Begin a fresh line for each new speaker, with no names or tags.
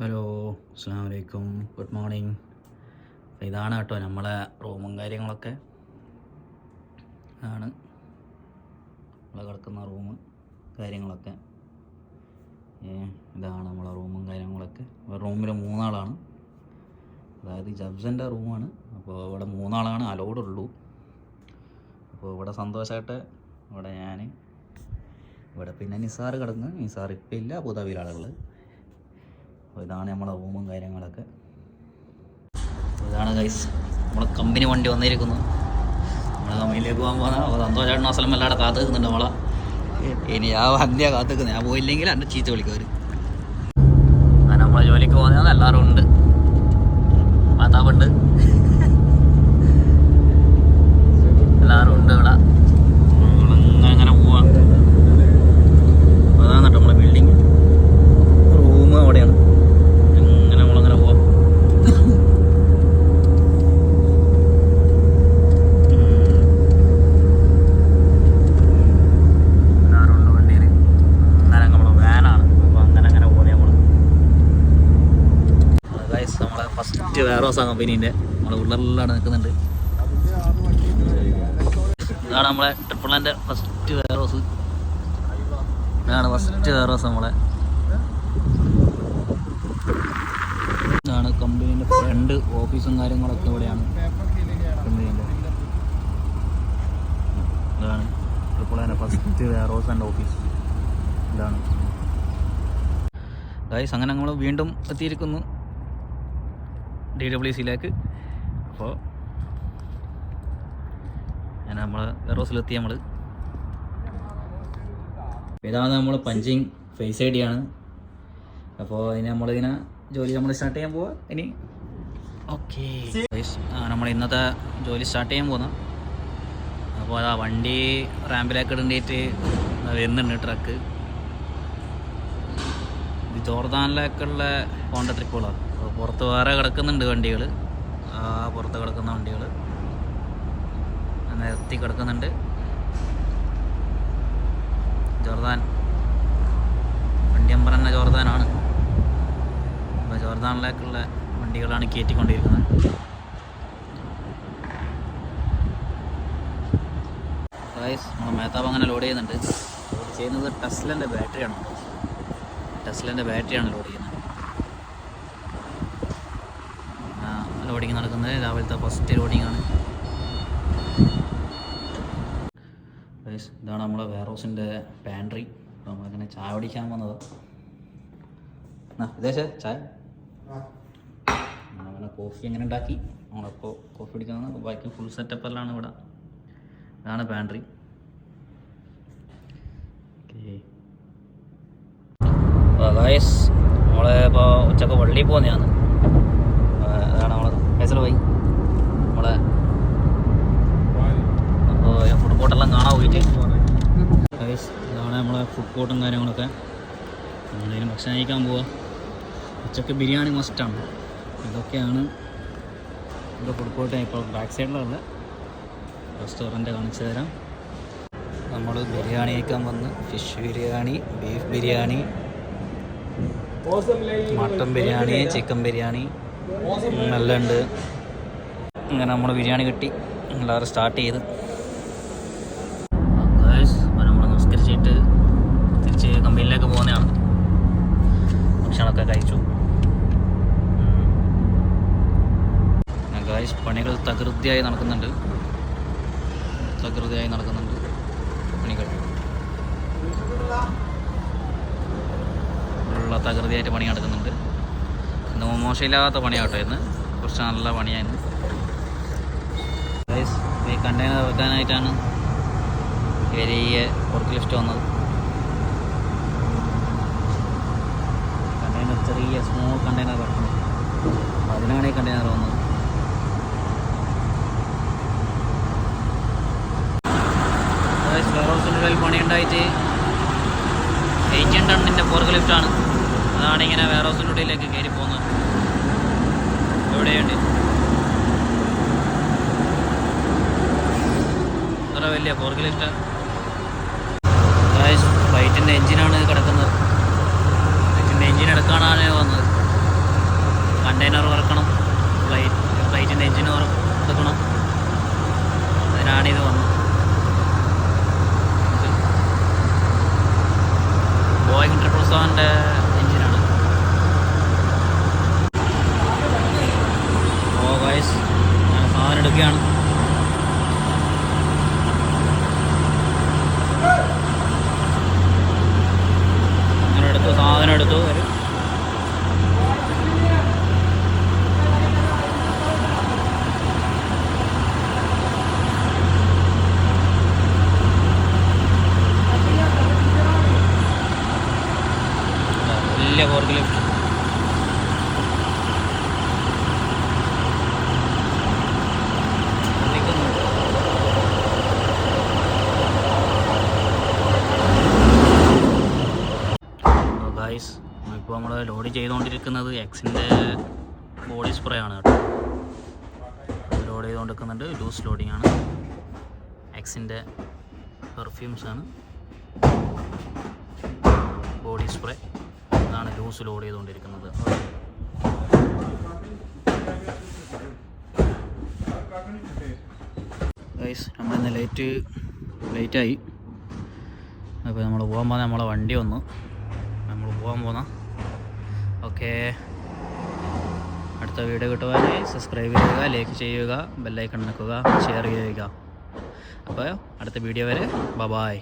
Hello അസ്സാം വലൈക്കും good morning. ഇതാണ് കേട്ടോ നമ്മളെ റൂമും കാര്യങ്ങളൊക്കെ. ആണ് നമ്മളെ കിടക്കുന്ന റൂം കാര്യങ്ങളൊക്കെ. ഇതാണ് നമ്മളെ റൂമും കാര്യങ്ങളൊക്കെ. റൂമിൽ മൂന്നാളാണ്. അതായത് ജബ്സന്റെ റൂമാണ്. അപ്പോൾ ഇവിടെ മൂന്നാളാണ് അലോഡ് ഉള്ളൂ അപ്പോൾ ഇവിടെ സന്തോഷമായിട്ട് ഇവിടെ ഞാൻ ഇവിടെ പിന്നെ നിസാർ കിടന്ന് നിസാർ ഇപ്പം ഇല്ല അബുദാബിയിലാണ് ഉള്ളത് അപ്പോൾ ഇതാണ് നമ്മളെ റൂമും കാര്യങ്ങളൊക്കെ. ഇതാണ് ഗൈസ് നമ്മളെ കമ്പനി വണ്ടി വന്നിരിക്കുന്നു. നമ്മളെ കമ്പനിയിലേക്ക് പോകാൻ പോകുന്ന അപ്പോൾ സന്തോഷമായിട്ട് അസലം എല്ലാവരും കാത്തു നിൽക്കുന്നുണ്ട് നമ്മളെ ഇനി ആ വണ്ടിയാണ് കാത്തു നിൽക്കുന്നത് ഞാൻ പോയില്ലെങ്കിൽ എന്റെ ചീത്ത വിളിക്കും അവർ നമ്മളെ ജോലിക്ക് പോകുന്നത് എല്ലാവരും ഉണ്ട്. മാതാവുണ്ട് എല്ലാവരും ഉണ്ട് ഇവിടെ നമ്മളങ്ങനെ അങ്ങനെ പോവാം അതാണ് കേട്ടോ നമ്മളെ ബിൽഡിങ് റൂം അവിടെയാണ് അങ്ങനെ നമ്മളങ്ങനെ പോവാം എല്ലാവരും വണ്ടിയിൽ അങ്ങനെ നമ്മളെ വാനാണ് അപ്പോൾ അങ്ങനെ അങ്ങനെ പോലെ നമ്മൾ ഗൈസ് വേറെ ഫസ്റ്റ് വേറോസ കമ്പനീന്റെ നമ്മളെ ഉള്ളറിലാണ് നിൽക്കുന്നുണ്ട്. ഇതാണ് നമ്മളെ ലാൻഡ് ഫസ്റ്റ് വേറോസ് ഇതാണ് ഫസ്റ്റ് വേറോസ് നമ്മളെ. ഇതാണ് കമ്പനീന്റെ ഫ്രണ്ട് ഓഫീസും കാര്യങ്ങളൊക്കെ ഇവിടെയാണ്. ഇതാണ് ട്രിപ്പിൾ എന്റെ ഫസ്റ്റ് വെയർഹൗസ് ആൻഡ് ഓഫീസ് ഇതാണ്. ഗൈസ് അങ്ങനെ നമ്മൾ വീണ്ടും എത്തിയിരിക്കുന്നു. ഡി ഡബ്ല്യു സിയിലേക്ക്. അപ്പോൾ ഞാൻ നമ്മൾ വെയർഹൗസിലെത്തി നമ്മൾ ഇതാണ് നമ്മൾ പഞ്ചിങ് ഫേസ് ഐ ഡി ആണ്. അപ്പോൾ ഇനി നമ്മളിങ്ങനെ ജോലി നമ്മൾ സ്റ്റാർട്ട് ചെയ്യാൻ പോവാ. ഇനി ഓക്കെ. നമ്മൾ ഇന്നത്തെ ജോലി സ്റ്റാർട്ട് ചെയ്യാൻ പോകുന്നു അപ്പോൾ അതാ വണ്ടി റാമ്പിലേക്ക് ഇടേണ്ടിയിട്ട് വരുന്നുണ്ട് ട്രക്ക്. ഇത് ജോർദാനിലേക്കുള്ള പോണ്ട ട്രിപ്പുകളാണ് പുറത്ത് വേറെ കിടക്കുന്നുണ്ട് വണ്ടികൾ ആ പുറത്ത് കിടക്കുന്ന വണ്ടികൾ നിരത്തി കിടക്കുന്നുണ്ട്. ജോർദാൻ. വണ്ടി നമ്പർ തന്നെ ജോർദാനാണ്. അപ്പോൾ ജോർദാനിലേക്കുള്ള വണ്ടികളാണ് കയറ്റിക്കൊണ്ടിരിക്കുന്നത്. ഗൈസ് നമ്മൾ മേത്താവ് അങ്ങനെ ലോഡ് ചെയ്യുന്നുണ്ട്. ലോഡ് ചെയ്യുന്നത് ടെസ്ലന്റെ ബാറ്ററിയാണ് ടെസ്ലന്റെ ബാറ്ററിയാണ് ലോഡ് ചെയ്യുന്നത്. ലോഡിങ് നടക്കുന്നത്. രാവിലത്തെ ഫസ്റ്റ് ഗൈസ് ഇതാണ് നമ്മളെ വെയർഹൗസിന്റെ പാൻട്രി അപ്പോൾ നമ്മളങ്ങനെ ചായ പിടിക്കാൻ വന്നത്. ഇതേശേ ചായ അങ്ങനെ കോഫി എങ്ങനെ ഉണ്ടാക്കി? നമ്മളപ്പോൾ കോഫി പിടിക്കുന്നത് ബാക്കി ഫുൾ സെറ്റപ്പ് എല്ലാം ഇവിടെ. ഇതാണ് പാൻട്രി ഗായസ് നമ്മളെ ഇപ്പോൾ ഉച്ചയ്ക്ക് പള്ളിയിൽ പോകുന്നതാണ് ഫൈസൽ പോയി നമ്മളെ അപ്പോൾ ഫുഡ് കോർട്ടെല്ലാം കാണാൻ പോയിട്ട്. ഇതാണ് നമ്മളെ ഫുഡ് കോർട്ടും കാര്യങ്ങളൊക്കെ. നമ്മളതിന് ഭക്ഷണം കഴിക്കാൻ പോവുക ഉച്ചയ്ക്ക് ബിരിയാണി മസ്റ്റാണ് ഇതൊക്കെയാണ് ഇവിടെ ഫുഡ് കോർട്ട് ഇപ്പോൾ ബാക്ക് സൈഡിലുള്ള റെസ്റ്റോറന്റ് കാണിച്ചു തരാം. നമ്മൾ ബിരിയാണി കഴിക്കാൻ വന്ന്. Fish biryani beef biryani mutton biryani chicken biryani. എല്ലാം ഉണ്ട് അങ്ങനെ നമ്മൾ ബിരിയാണി കിട്ടി. എല്ലാവരും സ്റ്റാർട്ട് ചെയ്ത്. നമ്മൾ നമസ്കരിച്ചിട്ട് തിരിച്ച് കമ്പനിയിലേക്ക് പോകുന്നതാണ്. ഭക്ഷണമൊക്കെ കഴിച്ചു. ഗായ്സ് പണികൾ തകൃതിയായി നടക്കുന്നുണ്ട്. തകൃതിയായി നടക്കുന്നുണ്ട്. പണികൾ. ഉള്ള തകൃതിയായിട്ട് പണി നടക്കുന്നുണ്ട്. ഇന്ന് മോശമില്ലാത്ത പണിയാട്ടോ ഇന്ന്. കുറച്ച് നല്ല പണിയായിരുന്നു ഈ കണ്ടെയ്നർ വെക്കാനായിട്ടാണ് വലിയ ഫോർക്ക് ലിഫ്റ്റ് വന്നത്. കണ്ടെയ്നർ ചെറിയ സ്മോൾ കണ്ടെയ്നർ വെക്കണം. അതിനാണ് ഈ കണ്ടെയ്നർ വന്നത്. വെയർഹൗസിനുള്ളിൽ പണിയുണ്ടായിട്ട് എയ്റ്റീൻ ടണ്ണിന്റെ ഫോർക്ക് ലിഫ്റ്റാണ് അതാണ് ഇങ്ങനെ വെയർഹൗസിന്റെ ഉള്ളിലേക്ക് കയറി പോകുന്നത്. മലയാണ് അത്ര വലിയ ഫോർക്കിലിഷ്ട ഫ്ലൈറ്റിന്റെ എൻജിനാണ് കിടക്കുന്നത്. ഫ്ലൈറ്റിന്റെ എൻജിൻ എടുക്കാനാണ് വന്നത്. കണ്ടെയ്നർ വറക്കണം. दो अरे വലിയ ഫോർക്കിലിഫ്റ്റ് നമ്മൾ ലോഡ് ചെയ്തുകൊണ്ടിരിക്കുന്നത് എക്സിന്റെ ബോഡി സ്പ്രേ ആണ് കേട്ടോ. ലോഡ് ചെയ്തുകൊണ്ടിരിക്കുന്നുണ്ട് ലൂസ് ലോഡിംഗ് ആണ്. എക്സിന്റെ പെർഫ്യൂംസ് ആണ്. ബോഡി സ്പ്രേ ഇതാണ് ലൂസ് ലോഡ് ചെയ്തുകൊണ്ടിരിക്കുന്നത് ഗൈസ് നമ്മളിന്ന് ലേറ്റ് ലേറ്റായി അപ്പോൾ നമ്മൾ പോകുമ്പോൾ നമ്മളെ വണ്ടി വന്നു. പോകാൻ പോകുന്ന ഓക്കെ. അടുത്ത വീഡിയോ കിട്ടുവാനായി സബ്സ്ക്രൈബ് ചെയ്യുക ലൈക്ക് ചെയ്യുക ബെല്ലൈക്കൺ നിൽക്കുക ഷെയർ ചെയ്യുക. അപ്പോൾ അടുത്ത വീഡിയോ വരെ. Bye-bye bye